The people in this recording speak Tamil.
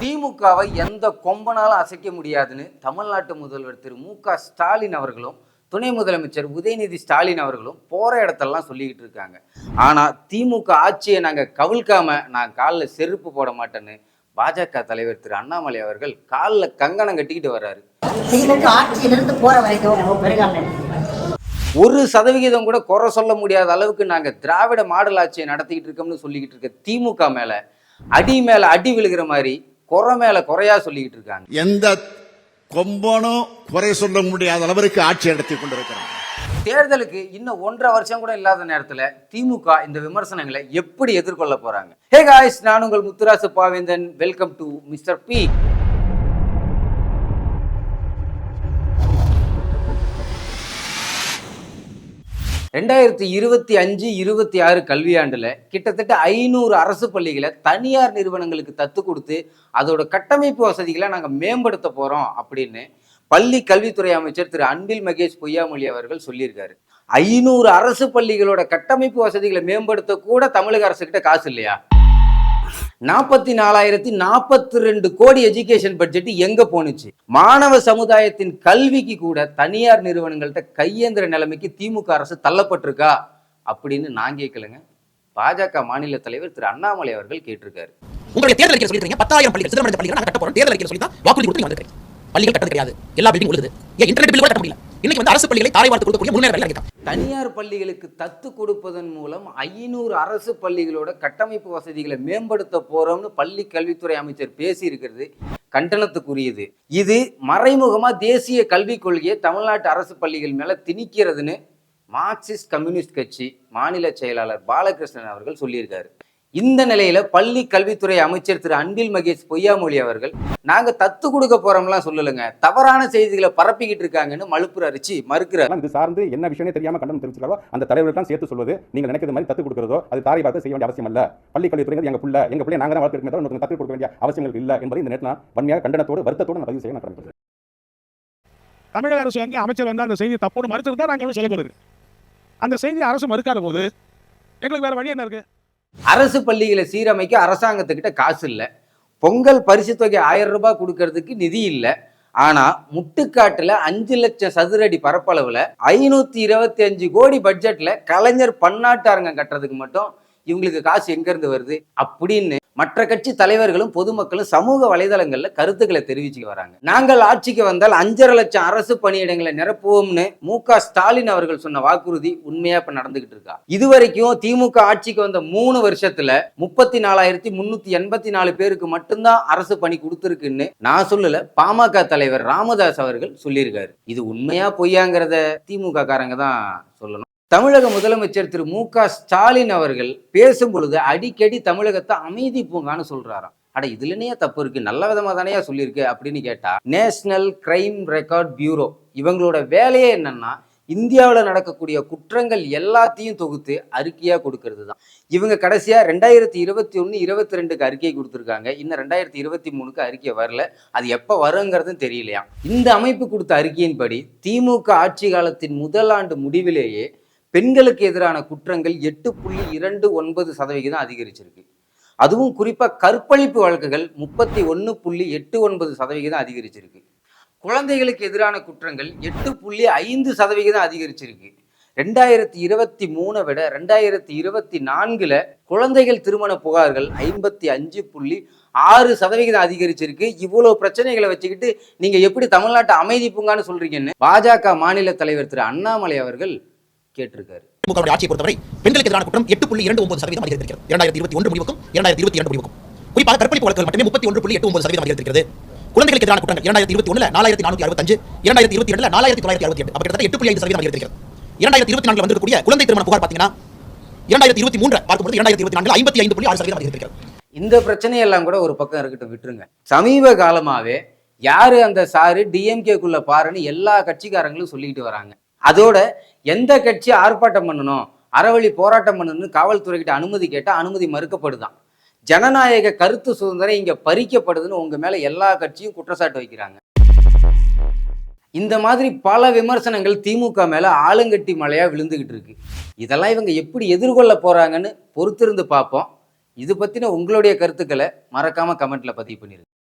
திமுகவை எந்த கொம்பனாலும் அசைக்க முடியாதுன்னு தமிழ்நாட்டு முதல்வர் திரு மு க ஸ்டாலின் அவர்களும் துணை முதலமைச்சர் உதயநிதி ஸ்டாலின் அவர்களும் போற இடத்தெல்லாம் சொல்லிக்கிட்டு இருக்காங்க. ஆனா திமுக ஆட்சியை நாங்க கவிழ்க்காம நான் காலில் செருப்பு போட மாட்டேன்னு பாஜக தலைவர் திரு அண்ணாமலை அவர்கள் காலில் கங்கணம் கட்டிக்கிட்டு வர்றாரு. ஒரு சதவிகிதம் கூட குறை சொல்ல முடியாத அளவுக்கு நாங்க திராவிட மாடல் ஆட்சியை நடத்திக்கிட்டு இருக்கோம்னு சொல்லிக்கிட்டு இருக்க திமுக மேல அடி மேல அடி விழுகிற மாதிரி குறை மேல குறையா சொல்லிக்கிட்டு இருக்காங்க. எந்த கொம்பனும் குறை சொல்ல முடியாத அளவிற்கு ஆட்சி நடத்தி கொண்டிருக்கிறான் தேர்தலுக்கு இன்னும் ஒன்றரை வருஷம் கூட இல்லாத நேரத்துல திமுக இந்த விமர்சனங்களை எப்படி எதிர்கொள்ள போறாங்க? ஹே காய்ஸ் நான் உங்கள் Muthurasu Pavendhan. Welcome to mister P ரெண்டாயிரத்தி இருபத்தி அஞ்சு இருபத்தி ஆறு கல்வியாண்டில் கிட்டத்தட்ட ஐநூறு அரசு பள்ளிகளை தனியார் நிறுவனங்களுக்கு தத்து கொடுத்து அதோட கட்டமைப்பு வசதிகளை நாங்கள் மேம்படுத்த போகிறோம் அப்படின்னு பள்ளி கல்வித்துறை அமைச்சர் திரு அன்பில் மகேஷ் பொய்யாமொழி அவர்கள் சொல்லியிருக்காரு. ஐநூறு அரசு பள்ளிகளோட கட்டமைப்பு வசதிகளை மேம்படுத்த கூட தமிழக அரசுக்கிட்ட காசு இல்லையா? நாற்பத்தி நாலாயிரத்தி நாற்பத்தி ரெண்டு கோடி எஜுகேஷன் பட்ஜெட் எங்க போனுச்சு மாணவ சமுதாயத்தின் கல்விக்கு கூட தனியார் நிறுவனங்கள்ட்ட கையேந்திர நிலைமைக்கு திமுக அரசு தள்ளப்பட்டிருக்கா? அப்படின்னு நான் கேட்கலங்க பாஜக மாநில தலைவர் திரு அண்ணாமலை அவர்கள் கேட்டிருக்காரு. உங்களுடைய தேர்தல் அறிக்கை சொல்லிருக்கீங்க பத்தாயிரம் பள்ளிகள் சிதம்பரம் பள்ளிகள் நாங்க கட்ட போறோம். தேர்தல் அறிக்கை சொல்லி தான் வாக்குறுதி கொடுத்து நீங்க பள்ளிகள் கட்டது கிடையாது. எல்லா பில்டிங் உழுது ஏன் இன்டர்நெட் பில் கூட கட்ட முடியல? இன்னைக்கு வந்து அரசு பள்ளிகளை தாரை வார்த்து கொடுக்கக்கூடிய முன்னேற வேலை தனியார் பள்ளிகளுக்கு தத்து கொடுப்பதன் மூலம் ஐநூறு அரசு பள்ளிகளோட கட்டமைப்பு வசதிகளை மேம்படுத்த போறோம்னு பள்ளி கல்வித்துறை அமைச்சர் பேசி இருக்கிறது கண்டனத்துக்குரியது. இது மறைமுகமாக தேசிய கல்விக் கொள்கையை தமிழ்நாட்டு அரசு பள்ளிகள் மேலே திணிக்கிறதுன்னு மார்க்சிஸ்ட் கம்யூனிஸ்ட் கட்சி மாநில செயலாளர் பாலகிருஷ்ணன் அவர்கள் சொல்லியிருக்காரு. இந்த நிலையில பள்ளி கல்வித்துறை அமைச்சர் திரு அன்பில் மகேஷ் பொய்யாமொழி அவர்கள் நாங்க தத்து கொடுக்க போறோம்லாம் சொல்லலுங்க. தவறான செய்திகளை பரப்பிக்கிட்டு இருக்காங்கன்னு மழுப்புற அரிச்சு மறுக்கிறார். இது சார்ந்து என்ன விஷயமே தெரியாம கண்டனம் தெரிவிச்சிருக்காரோ அந்த தலைவர்கள் சேர்த்து சொல்வது நீங்க நினைக்கிறது மாதிரி தத்து கொடுக்கிறதோ அது தாரை பார்த்து செய்ய வேண்டிய அவசியம் இல்ல பள்ளி கல்வித்துறை எங்க புள்ள எங்க பிள்ளை நாங்க தான் வளர்த்துருக்கோம் தத்து கொடுக்க வேண்டிய அவசியங்கள் இல்ல என்பதை இந்த நேரத்தில் வன்மையாக கண்டனத்தோடு வருத்தத்தோடு நான் பதிவு செய்ய நான் தமிழக அரசு எங்கே அமைச்சர் வந்து அந்த செய்தி தப்புன்னு மறுத்திருந்தா நாங்கள் எவ்வளவு செயல்படுது. அந்த செய்தி அரசு மறுக்காத போது எங்களுக்கு வேற வழி என்ன இருக்கு? அரசு பள்ளிகளை சீரமைக்க அரசாங்கத்துக்கிட்ட காசு இல்லை. பொங்கல் பரிசு தொகை ஆயிரம் ரூபாய் கொடுக்கறதுக்கு நிதி இல்லை. ஆனால் முட்டுக்காட்டில் அஞ்சு லட்சம் சதுரடி பரப்பளவில் ஐநூற்றி இருபத்தி அஞ்சு கோடி பட்ஜெட்டில் கலைஞர் பன்னாட்டு அரங்கம் கட்டுறதுக்கு மட்டும் இவங்களுக்கு காசு எங்கேருந்து வருது? அப்படின்னு மற்ற கட்சி தலைவர்களும் பொதுமக்களும் சமூக வலைதளங்களில் கருத்துக்களை தெரிவிச்சு வராங்க. நாங்கள் ஆட்சிக்கு வந்தால் அஞ்சரை லட்சம் அரசு பணியிடங்களை நிரப்புவோம்னு மு க ஸ்டாலின் அவர்கள் சொன்ன வாக்குறுதி உண்மையா இப்ப நடந்துகிட்டு இருக்கா? இதுவரைக்கும் திமுக ஆட்சிக்கு வந்த மூணு வருஷத்துல முப்பத்தி நாலாயிரத்தி முன்னூத்தி எண்பத்தி நாலு பேருக்கு மட்டும்தான் அரசு பணி கொடுத்துருக்குன்னு நான் சொல்லல பாமக தலைவர் ராமதாஸ் அவர்கள் சொல்லியிருக்காரு. இது உண்மையா பொய்யாங்கிறத திமுக காரங்க தான் சொல்லணும். தமிழக முதலமைச்சர் திரு மு க ஸ்டாலின் அவர்கள் பேசும் பொழுது அடிக்கடி தமிழகத்தை அமைதி பூங்கான்னு சொல்றாராம். அட இதுலனே தப்பு இருக்கு? நல்ல விதமா தானே சொல்லியிருக்கு அப்படின்னு கேட்டா நேஷனல் கிரைம் ரெக்கார்ட் பியூரோ இவங்களோட வேலையே என்னன்னா இந்தியாவில் நடக்கக்கூடிய குற்றங்கள் எல்லாத்தையும் தொகுத்து அறிக்கையா கொடுக்கறது தான் இவங்க கடைசியா ரெண்டாயிரத்தி இருபத்தி ஒன்று இருபத்தி ரெண்டுக்கு அறிக்கை கொடுத்துருக்காங்க. இன்னும் ரெண்டாயிரத்தி இருபத்தி மூணுக்கு அறிக்கை வரல. அது எப்போ வருங்கிறதும் தெரியலையா இந்த அமைப்பு கொடுத்த அறிக்கையின்படி திமுக ஆட்சி காலத்தின் முதல் ஆண்டு முடிவிலேயே பெண்களுக்கு எதிரான குற்றங்கள் எட்டு புள்ளி இரண்டு ஒன்பது சதவிகிதம் அதிகரிச்சிருக்கு. அதுவும் குறிப்பாக கற்பழிப்பு வழக்குகள் முப்பத்தி ஒன்று புள்ளி எட்டு ஒன்பது சதவிகிதம் அதிகரிச்சிருக்கு. குழந்தைகளுக்கு எதிரான குற்றங்கள் எட்டு புள்ளி ஐந்து சதவிகிதம் அதிகரிச்சிருக்கு. ரெண்டாயிரத்தி இருபத்தி மூணை விட ரெண்டாயிரத்தி இருபத்தி நான்கில் குழந்தைகள் திருமண புகார்கள் ஐம்பத்தி அஞ்சு புள்ளி ஆறு சதவிகிதம் அதிகரிச்சிருக்கு. இவ்வளோ பிரச்சனைகளை வச்சுக்கிட்டு நீங்கள் எப்படி தமிழ்நாட்டை அமைதி பூங்கான்னு சொல்கிறீங்கன்னு பாஜக மாநில தலைவர் திரு அண்ணாமலை அவர்கள் கேட்டிருக்காரு. திமுக ஆட்சியை பொறுத்தவரை பெண்களுக்கு எதிரான குற்றம் எட்டு புள்ளி இரண்டு ஒன்பது சதவீதம் அதிகரித்திருக்கிறது. இரண்டாயிரத்தி இருபத்தி ஒன்று முடிவுக்கும் இரண்டாயிரத்தி இருபத்தி இரண்டு முடிவுக்கும். குறிப்பாக கற்பழிப்பு வழக்குகள் மட்டுமே முப்பத்தி ஒன்று புள்ளி எட்டு ஒன்பது சதவீதம் அதிகரித்திருக்கிறது. குழந்தைகளுக்கு எதிரான குற்றங்கள் இரண்டாயிரத்தி இருபத்தி ஒண்ணுல நாலாயிரத்தி நானூத்தி அறுபத்தஞ்சு இரண்டாயிரத்தி இருபத்தி ரெண்டுல நாலாயிரத்தி தொள்ளாயிரத்தி அறுபத்தி எட்டு கிட்டத்தட்ட எட்டு புள்ளி ஐந்து சதவீதம் அதிகரித்திருக்கிறது. இரண்டாயிரத்தி இருபத்தி நான்கு வந்திருக்கக்கூடிய குழந்தை திருமண புகார் பாத்தீங்கன்னா இரண்டாயிரத்தி இருபத்தி மூன்று பார்க்கும்போது இரண்டாயிரத்தி இருபத்தி நான்கு ஐம்பத்தி ஐந்து புள்ளி ஆறு சதவீதம் அதிகரித்திருக்கிறது. இந்த பிரச்சனையெல்லாம் கூட ஒரு பக்கம் இருக்கட்டும் விட்டுருங்க. சமீப காலமாவே யாரு அந்த சாரு டிஎம்கேக்குள்ள பாருன்னு எல்லா கட்சிக்காரங்களும் சொல்லிக்கிட்டு வராங்க. அதோட எந்த கட்சி ஆர்ப்பாட்டம் பண்ணணும்? அறவழி போராட்டம் பண்ணணும்னு காவல்துறைகிட்ட அனுமதி கேட்டால் அனுமதி மறுக்கப்படுதான். ஜனநாயக கருத்து சுதந்திரம் இங்கே பறிக்கப்படுதுன்னு உங்கள் மேலே எல்லா கட்சியும் குற்றச்சாட்டு வைக்கிறாங்க. இந்த மாதிரி பல விமர்சனங்கள் திமுக மேலே ஆளுங்கட்டி மலையாக விழுந்துக்கிட்டு இருக்கு. இதெல்லாம் இவங்க எப்படி எதிர்கொள்ள போகிறாங்கன்னு பொறுத்திருந்து பார்ப்போம். இது பற்றின உங்களுடைய கருத்துக்களை மறக்காமல் கமெண்ட்டில் பதிவு பண்ணிடுங்க